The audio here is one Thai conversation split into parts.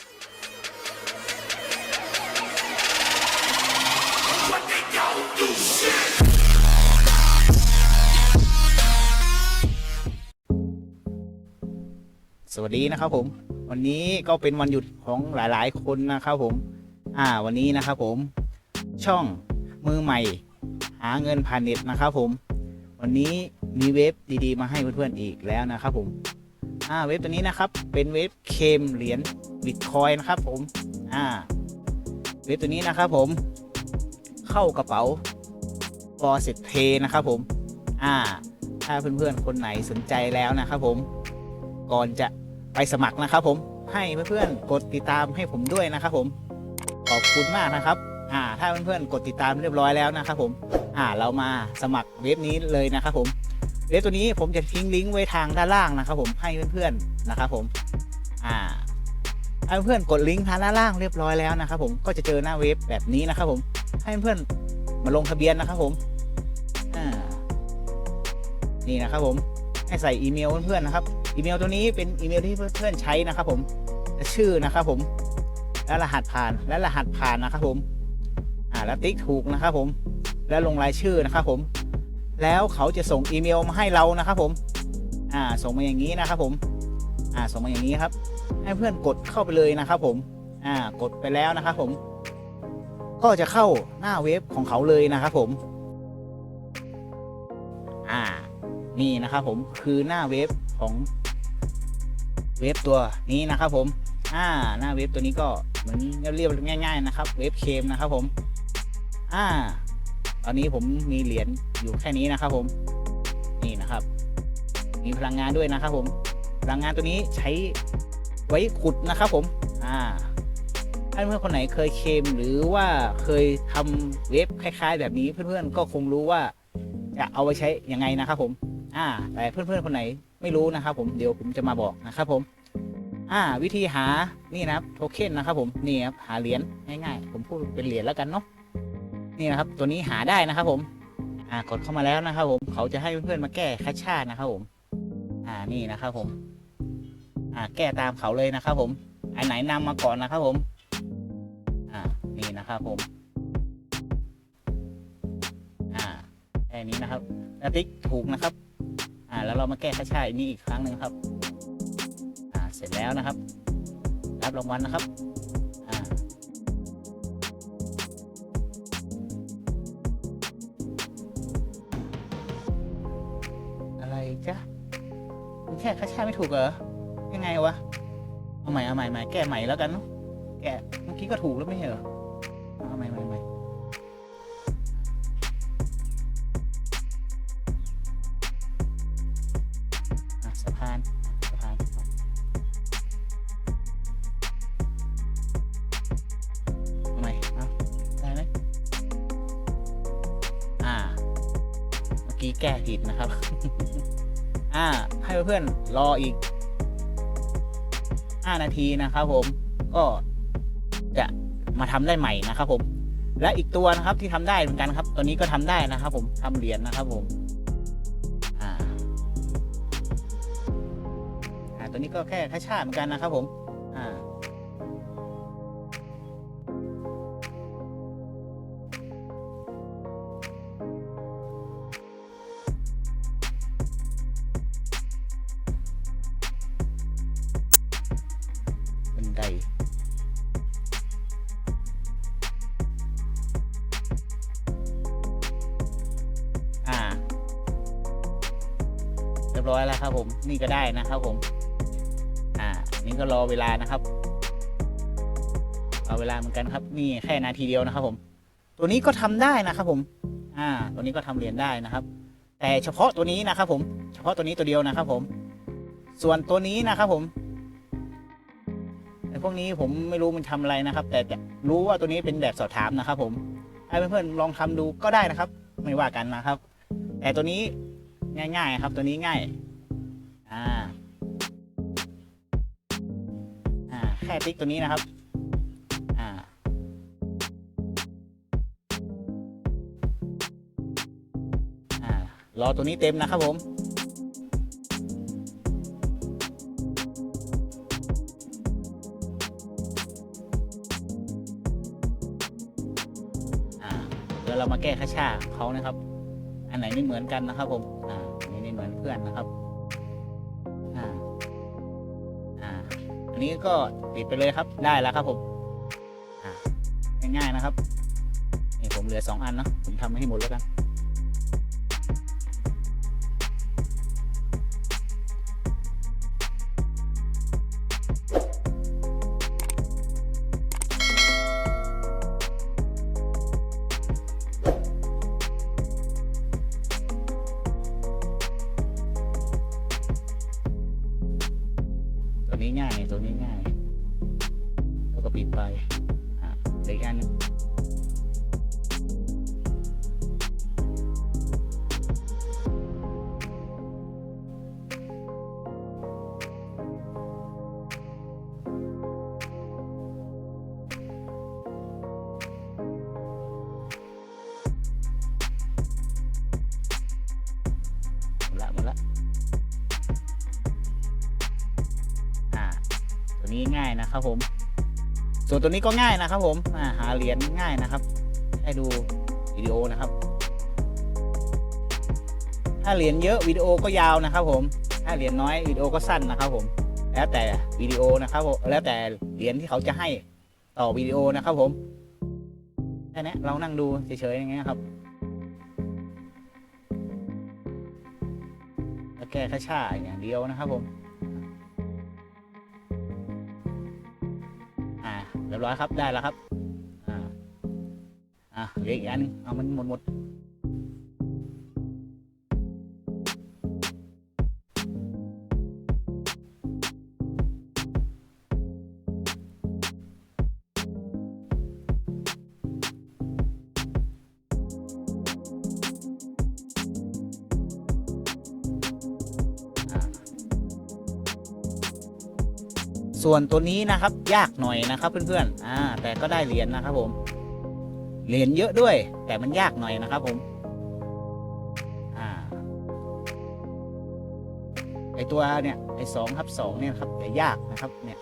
สวัสดีนะครับผม วันนี้ก็เป็นวันหยุดของหลายๆ คนนะครับผม อ่าวันนี้นะครับผม ช่องมือใหม่ หาเงินผ่านเน็ตนะครับผม วันนี้มีเว็บดีๆ มาให้เพื่อนๆอีกแล้วนะครับผม อ่าเว็บตัวนี้นะครับเป็นเว็บเคมเหรียญ บิตคอยนะครับผมอ่าเว็บตัวนี้นะครับผมเข้ากระเป๋า f o r s e t Pay นะครับผมอ่า ถ้าเพื่อนๆคนไหนสนใจแล้วนะครับผมก่อนจะไปสมัครนะครับผมให้เพื่อนๆกดติดตามให้ผมด้วยนะครับผมขอบคุณมากนะครับอ่าถ้าเพื่อนๆกดติดตามเรียบร้อยแล้วนะครับผมอ่าเรามาสมัครเว็บนี้เลยนะครับผมเว็บตัวนี้ผมจะทิ้งลิงก์ไว้ทางด้านล่างนะครับผมให้เพื่อนๆนะครับผม อ่าถ้เพื่อนกดลิงก์ทางด้านล่างเรียบร้อยแล้วนะครับผมก็จะเจอหน้าเว็บแบบนี้นะครับผมให้เพื่อนมาลงทะเบียนนะครับผมนี่นะครับผมให้ใส่อีเมลเพื่อนๆนะครับ อีเมลตัวนี้เป็นอีเมลที่เพื่อนๆใช้นะครับผมและชื่อนะครับผม และรหัสผ่านและรหัสผ่านนะครับผม อ่าแล้วติ๊กถูกนะครับผม แล้วลงรายชื่อนะครับผม แล้วเขาจะส่งอีเมลมาให้เรานะครับผม อ่า ส่งมาอย่างนี้นะครับผม อ่า ส่งมาอย่างนี้ครับ ให้เพื่อนกดเข้าไปเลยนะครับผมอ่ากดไปแล้วนะครับผม ก็จะเข้าหน้าเว็บของเขาเลยนะครับผม อ่า นี่นะครับผมคือหน้าเว็บของ เว็บตัวนี้นะครับผม อ่า หน้าเว็บตัวนี้ก็เหมือนเรียบๆง่าย ๆ นะครับ เว็บเคมนะครับผม อ่า ตอนนี้ผมมีเหรียญอยู่แค่นี้นะครับผม นี่นะครับ มีพลังงานด้วยนะครับผม พลังงานตัวนี้ใช้ ไว้ขุดนะครับผมอ่าถ้าเพื่อนคนไหนเคยเคมหรือว่าเคยทำเว็บคล้าย ๆ แบบนี้เพื่อนๆก็คงรู้ว่าจะเอาไปใช้ยังไงนะครับผม อ่า แต่เพื่อนๆคนไหนไม่รู้นะครับผมเดี๋ยวผมจะมาบอกนะครับผม อ่า วิธีหานี่นะครับโทเค็นนะครับผมนี่ครับหาเหรียญง่ายๆ ผมพูดเป็นเหรียญแล้วกันเนาะนี่นะครับ ตัวนี้หาได้นะครับ ผม อ่ากดเข้ามาแล้วนะครับ ผมเขาจะให้เพื่อนๆมาแก้แคชชานะครับผม อ่านี่นะครับผม อ่าแก้ตามเขาเลยนะครับ ผมอันไหนนำมาก่อนนะครับ ผม อ่านี่นะครับผม อ่าแค่นี้นะครับแล้วติ๊กถูกนะครับ อ่า แล้วเรามาแก้ค่าใช้นี่อีกครั้งหนึ่งครับ อ่า เสร็จแล้วนะครับ รับรางวัลนะครับอ่าอะไรจ๊ะมันแค่ค่าใช้ไม่ถูกเหรอ ยังไงวะ เอาใหม่เอาใหม่ใหม่แก้ใหม่แล้วกันเนาะแก้เมื่อกี้ก็ถูกแล้วไม่ใช่เหรอเอาใหม่ใหม่ใหม่อะสะพานสะพานทำไมเอาได้ไหมอ่า เมื่อกี้แก้ผิดนะครับ อ่า ให้เพื่อนๆรออีก 5 นาทีนะครับผมก็จะมาทำได้ใหม่นะครับผม และอีกตัวนะครับที่ทำได้เหมือนกันครับ ตัวนี้ก็ทำได้นะครับ ผมทำเหรียญนะครับผมอ่าอ่าตัวนี้ก็แค่ค่าชาติเหมือนกันนะครับผม ก็ได้นะครับผม อ่า นี่ก็รอเวลานะครับ เอาเวลาเหมือนกันครับ นี่แค่นาทีเดียวนะครับ ผม ตัวนี้ก็ทำได้นะครับ ผม อ่า ตัวนี้ก็ทำเหรียญได้นะครับ แต่เฉพาะตัวนี้นะครับ ผม เฉพาะตัวนี้ตัวเดียวนะครับ ผม ส่วนตัวนี้นะครับผมไอ้พวกนี้ผมไม่รู้มันทำอะไรนะครับ แต่รู้ว่าตัวนี้เป็นแบบสอบถามนะครับ ผมให้เพื่อนๆลองทำดูก็ได้นะครับ ไม่ว่ากันนะครับ แต่ตัวนี้ง่าย ๆ ครับ ตัวนี้ง่าย อ่าอ่าแค่ติ๊กตัวนี้นะครับอ่าอ่ารอตัวนี้เต็มนะครับผมเรามาแก้ค่าชาเขานะครับ อันไหนไม่เหมือนกันนะครับผม อ่าอันนี้เหมือนเพื่อนนะครับ อันนี้ก็ปิดไปเลยครับได้แล้วครับผมอ่าง่ายๆนะครับนี่ผมเหลือสองอันเนาะผมทำให้หมดแล้วกัน ตัวนี้ง่ายนะครับผม ส่วนตัวนี้ก็ง่ายนะครับผมาหาเหรียญง่ายนะครับ ให้ดูวิดีโอนะครับ ถ้าเหรียญเยอะวิดีโอก็ยาวนะครับ ผม ถ้าเหรียญน้อยวิดีโอก็สั้นนะครับ ผม แล้วแต่วิดีโอนะครับผมแล้วแต่เหรียญที่เขาจะให้ต่อวิดีโอนะครับ ผมแค่นี้เรานั่งดูเฉยๆอย่างเงี้ยครับแล้วแก้ค่าช่าอย่างเดียวนะครับผม เรียบร้อยครับได้แล้วครับ อ่า อ่าเหลืออีกอันนึงเอามันหมดหมด ส่วนตัวนี้นะครับยากหน่อยนะครับเพื่อนๆอ่าแต่ก็ได้เหรียญนะครับผม เหรียญเยอะด้วย แต่มันยากหน่อยนะครับผมอ่าไอตัวเนี่ยไอสองทับสองเนี่ยครับจะยากนะครับเนี่ย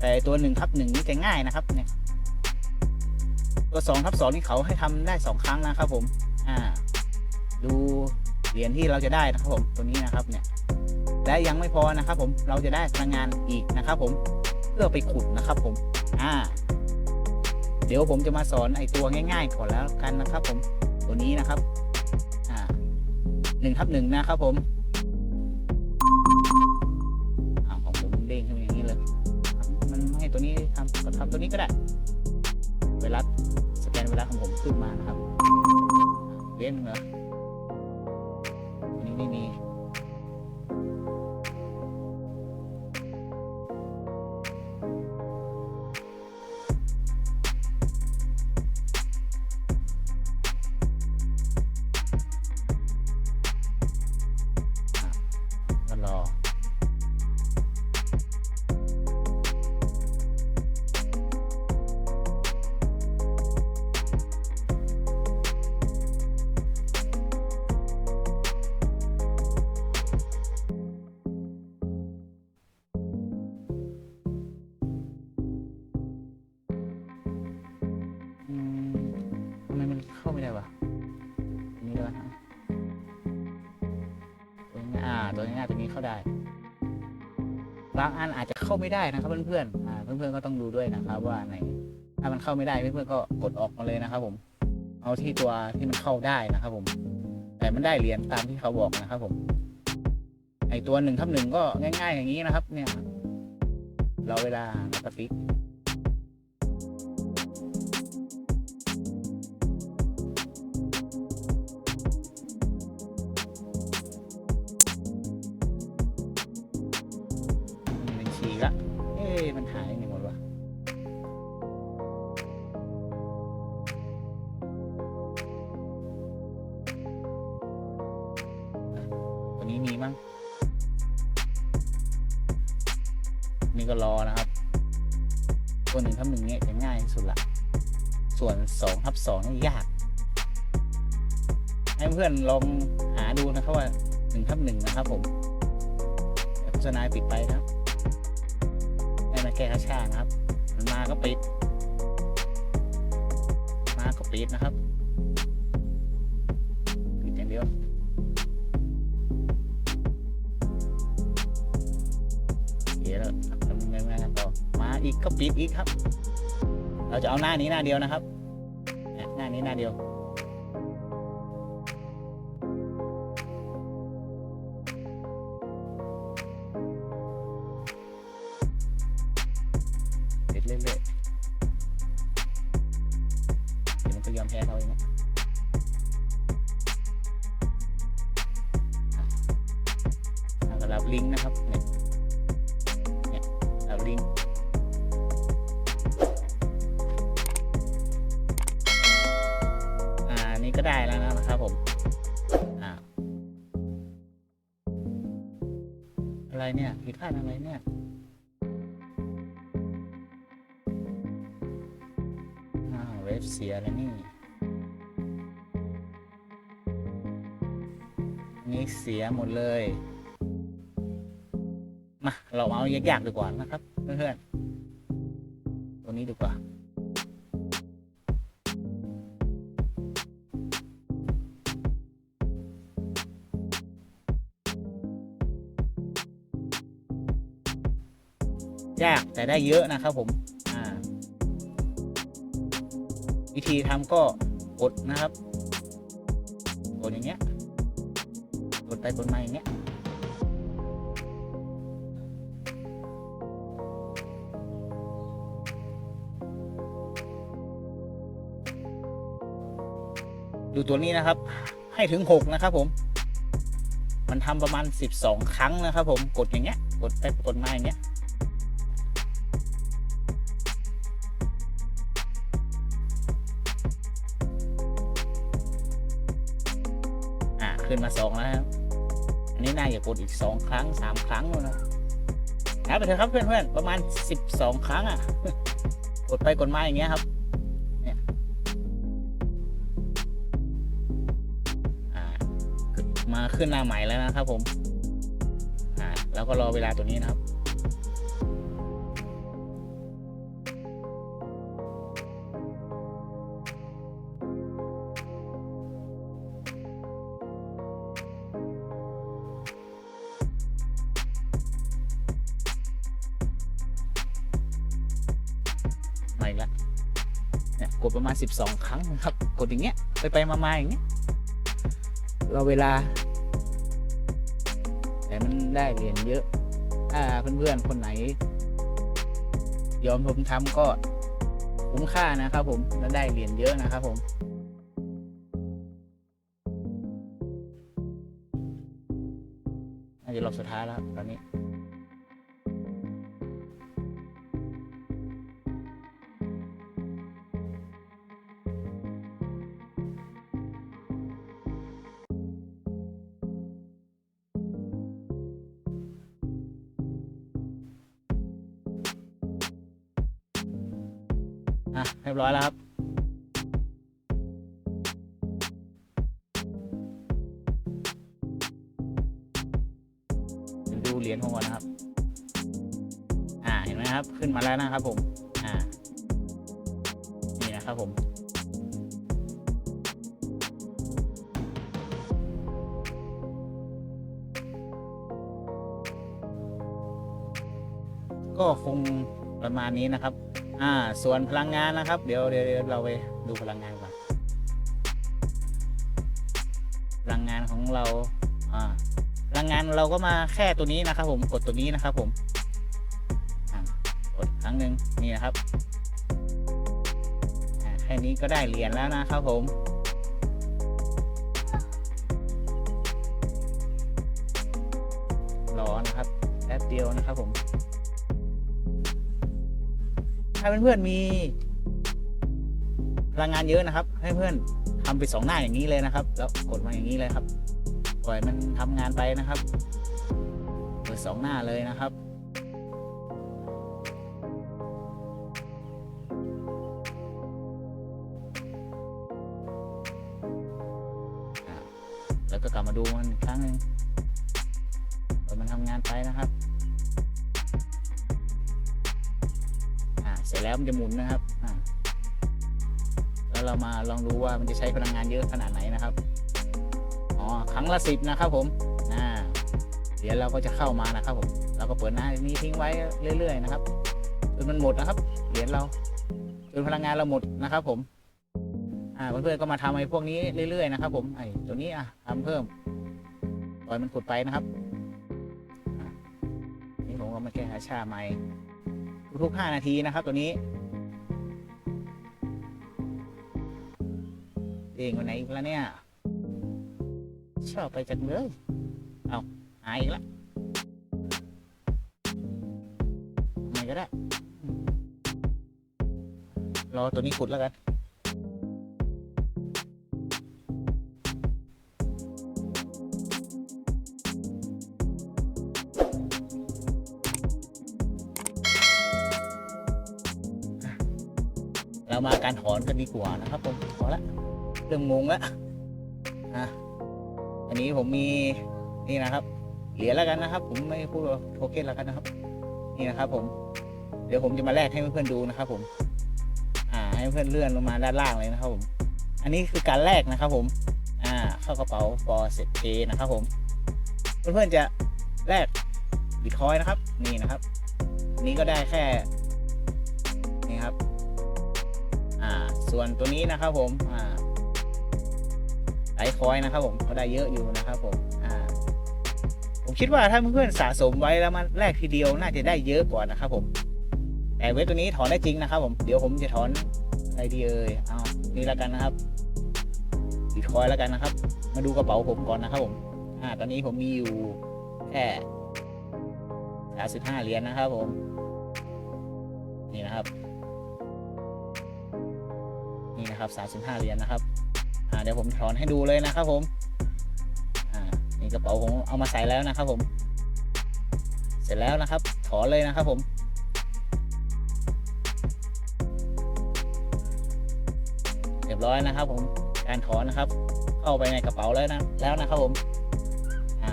แต่ตัวหนึ่งทับหนึ่งนี่จะง่ายนะครับเนี่ยตัวสองทับสองนี่เขาให้ทำได้สองครั้งนะครับผม อ่า ดูเหรียญที่เราจะได้นะครับผมตัวนี้นะครับเนี่ย และยังไม่พอนะครับผมเราจะได้พลังงานอีกนะครับผมเพื่อไปขุดนะครับผมอ่าเดี๋ยวผมจะมาสอนไอตัวง่ายๆก่อนแล้วกันนะครับ ผมตัวนี้นะครับอ่าหนึ่งทับหนึ่งนะครับผมอ่าของผมเด้งขึ้นอย่างนี้เลยมันให้ตัวนี้ทำก็ทำตัวนี้ก็ได้เวลาสแกนเวลาของผมขึ้นมานะครับเล่นเหรออันนี้ ตรงนี้เข้าได้บางอันอาจจะเข้าไม่ได้นะครับ เพื่อนๆอ่าเพื่อนๆก็ต้องดูด้วยนะครับ ว่าอันไหนถ้ามันเข้าไม่ได้เพื่อนๆก็กดออกมาเลยนะครับ ผม เอาที่ตัวที่มันเข้าได้นะครับ ผม แต่มันได้เหรียญตามที่เขาบอกนะครับ ผม ไอตัวหนึ่งทับหนึ่งก็ง่าย ๆ อย่างนี้นะครับ เนี่ย เราเวลาเร ตัวหนึ่งทับหนึ่งเนี่ยจะง่ายสุดละ ส่วนสองทับสองนี่ยาก ให้เพื่อนลองหาดูนะครับว่าหนึ่งทับหนึ่งนะครับผมโฆษณาปิดไปนะครับให้มาแก้ค่าชานะครับมันมาก็ปิด มาก็ปิดนะครับ อีกก็ปิดอีกครับ เราจะเอาหน้านี้หน้าเดียวนะครับ หน้านี้หน้าเดียว เนี่ยผิดพลาดอะไรเนี่ยอ้าวเว็บเสียแล้วนี่นี่เสียหมดเลยมาเราเอายากๆดีกว่านะครับเพื่อนๆตัวนี้ดีกว่า ยากแต่ได้เยอะนะครับผมวิธีทำก็กดนะครับกดอย่างเงี้ยกดไปกดมาอย่างเงี้ยดูตัวนี้นะครับ ให้ถึง 6 นะครับผม มันทำประมาณ 12 ครั้งนะครับผม กดอย่างเงี้ย กดไปกดมาอย่างเงี้ย ขึ้นมาสองแล้วครับอันนี้น่าจะกดอีกสองครั้งสามครั้งแล้วนะนับไปเถอะครับเพื่อนๆประมาณสิบสองครั้งอะกดไปกดมาอย่างเงี้ยครับเนี่ยมาขึ้นหน้าใหม่แล้วนะครับผมอ่าแล้วก็รอเวลาตัวนี้นะครับ กดประมาณ 12 ครั้งครับ กดอย่างเงี้ยไปไปมามาอย่างเงี้ยเราเวลา แต่มันได้เหรียญเยอะ ถ้าเพื่อนๆ คนไหน ยอมผมทำก็คุ้มค่านะครับผมและได้เหรียญเยอะนะครับผมน่าจะรอบสุดท้ายแล้วตอนนี้ อะเรียบร้อยแล้วครับ ดูเหรียญผมก่อนนะครับ อ่าเห็นไหมครับ ขึ้นมาแล้วนะครับผม อ่า นี่นะครับผมก็คงประมาณนี้นะครับ อ่าส่วนพลังงานนะครับ เดี๋ยวเดี๋ยวเดี๋ยวเราไปดูพลังงานก่อนพลังงานของเราอ่าพลังงานเราก็มาแค่ตัวนี้นะครับผมกดตัวนี้นะครับผมกดครั้งหนึ่งนี่นะครับอ่าแค่นี้ก็ได้เหรียญแล้วนะครับผมร้อนะครับแป๊บเดียวนะครับผม ถ้เพื่อนๆมีพลังงานเยอะนะครับ ให้เพื่อนทำไปสองหน้าอย่างนี้เลยนะครับ แล้วกดมาอย่างนี้เลยครับปล่อยมันทำงานไปนะครับเปิดสองหน้าเลยนะครับแล้วก็กลับมาดูมันอีกครั้งหนึ่งปล่อยมันทำงานไปนะครับ แล้วมันจะหมุนนะครับแล้วเรามาลองดูว่ามันจะใช้พลังงานเยอะขนาดไหนนะครับอ๋อครั้งละสิบนะครับผมอ่าเดี๋ยวเราก็จะเข้ามานะครับผมเราก็เปิดหน้านี้ทิ้งไว้เรื่อย ๆ นะครับจนมันหมดนะครับ เหรียญเราจนพลังงานเราหมดนะครับ ผม อ่าเพื่อนๆก็มาทำไอ้พวกนี้เรื่อย ๆ นะครับ ผมไอ้ตัวนี้อะทำเพิ่มปล่อยมันขุดไปนะครับนี่ผมก็มาแก้หาชาใหม่ ทุกๆห้านาทีนะครับตัวนี้เองวันไหนอีกแล้วเนี่ย ชอบไปจังเลย เอาหายอีกแล้วไมก็ได้ รอตัวนี้ขุดแล้วกัน เรามาการถอนกันดีกว่านะครับผมพอละเริ่มงงแล้วอะอันนี้ผมมีนี่นะครับ เหรียญแล้วกันนะครับ ผมไม่พูดว่าโทเค็นแล้วกันนะครับ นี่นะครับ ผม เดี๋ยวผมจะมาแลกให้เพื่อนๆดูนะครับ ผม อ่า ให้เพื่อนเลื่อนลงมาด้านล่างเลยนะครับ ผม อันนี้คือการแลกนะครับ ผม อ่า เข้ากระเป๋าฟอร์เซตเนะครับ ผม เพื่อนๆจะแลกบิตคอยนะครับ นี่นะครับนนี้ก็ได้แค่ ส่วนตัวนี้นะครับผมอ่าไลท์คอยนะครับผมก็ได้เยอะอยู่นะครับผมอ่าผมคิดว่าถ้าเพื่อนๆสะสมไว้แล้วมันแลกทีเดียวน่าจะได้เยอะกว่านะครับผมแต่เว็บตัวนี้ถอนได้จริงนะครับผมเดี๋ยวผมจะถอนอะไรดีเอ่ยเอานี่แล้วกันนะครับบิตคอยแล้วกันนะครับ มาดูกระเป๋าผมก่อนนะครับผมอ่าตอนนี้ผมมีอยู่แค่สามสิบห้าเหรียญนะครับผม นี่นะครับ นะครับสามสิบห้าเหรียญนะครับเดี๋ยวผมถอนให้ดูเลยนะครับผมอ่านี่กระเป๋าผมเอามาใส่แล้วนะครับผม เสร็จแล้วนะครับ ถอนเลยนะครับผมเรียบร้อยนะครับ ผมการถอนนะครับ เข้าไปในกระเป๋าแล้วนะแล้วนะครับผมอ่า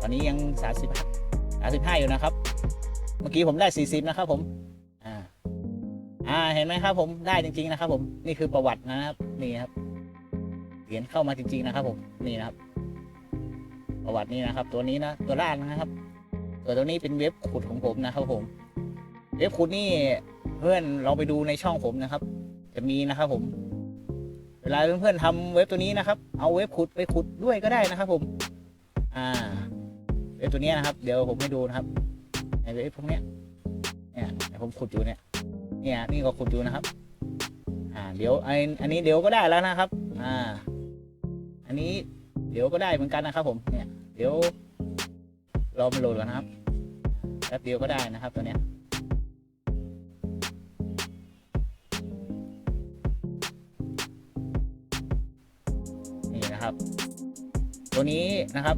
ตอนนี้ยังสามสิบสามสิบห้าอยู่นะครับ เมื่อกี้ผมได้สี่สิบนะครับผม เห็นไหมครับ ผมได้จริง ๆ นะครับ ผมนี่คือประวัตินะครับนี่ครับเหรียญเข้ามาจริง ๆ นะครับ ผมนี่นะครับ ประวัตินี่นะครับ ตัวนี้นะตัวล่างนะครับ ตัวตัวนี้เป็นเว็บขุดของผมนะครับ ผม เว็บขุดนี่เพื่อนเราไปดูในช่องผมนะครับ จะมีนะครับ ผมเวลาเพื่อนๆทำเว็บตัวนี้นะครับ เอาเว็บขุดไปขุดด้วยก็ได้นะครับ ผม อ่าเว็บตัวนี้นะครับ เดี๋ยวผมให้ดูนะครับในเว็บพวกเนี้ยเนี่ยผมขุดอยู่เนี่ย เนี่ยนี่ก็ขุดอยู่นะครับ อ่าเดี๋ยวไออันนี้เดี๋ยวก็ได้แล้วนะครับ อ่า อันนี้เดี๋ยวก็ได้เหมือนกันนะครับ ผมเนี่ย เดี๋ยวรอมันโหลดก่อนนะครับแป๊บเดียวก็ได้นะครับตัวเนี้ยนี่นะครับ ตัวนี้นะครับ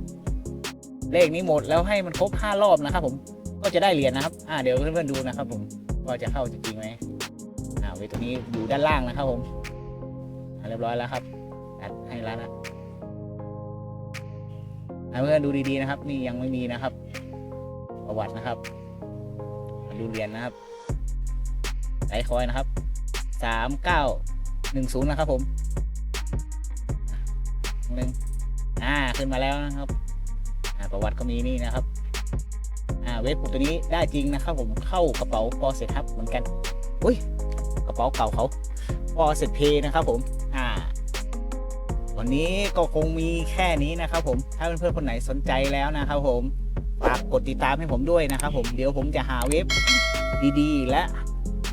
เลขนี้หมดแล้วให้มันครบห้ารอบนะครับ ผมก็จะได้เหรียญนะครับ อ่าเดี๋ยวเพื่อนๆดูนะครับ ผมว่าจะเข้าจริง เวทตัวนี้อยู่ด้านล่างนะครับผมเรียบร้อยแล้วครับตัดให้แล้วนะเพื่อนดูดีๆนะครับ นี่ยังไม่มีนะครับ ประวัตินะครับดูเหรียญนะครับไลคอยนะครับสามเก้าหนึ่งศูนย์นะครับผมหนึ่งอ่าขึ้นมาแล้วนะครับอ่าประวัติก็มีนี่นะครับอ่าเว็บตัวนี้ได้จริงนะครับ ผมเข้ากระเป๋าปอเสร็จครับเหมือนกันอุ้ย เป๋าเก่าเขาปอเสร็จเพนะครับผมอ่าวันนี้ก็คงมีแค่นี้นะครับผมถ้าเพื่อนๆคนไหนสนใจแล้วนะครับผมฝากกดติดตามให้ผมด้วยนะครับผมเดี๋ยวผมจะหาเว็บดีๆ และ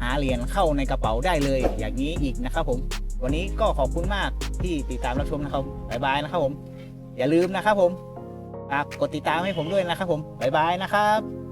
หาเหรียญเข้าในกระเป๋าได้เลย อย่างนี้อีกนะครับผม วันนี้ก็ขอบคุณมากที่ติดตามรับชมนะครับบ๊ายบายนะครับผม อย่าลืมนะครับผมฝากกดติดตามให้ผมด้วยนะครับผมบ๊ายบายนะครับ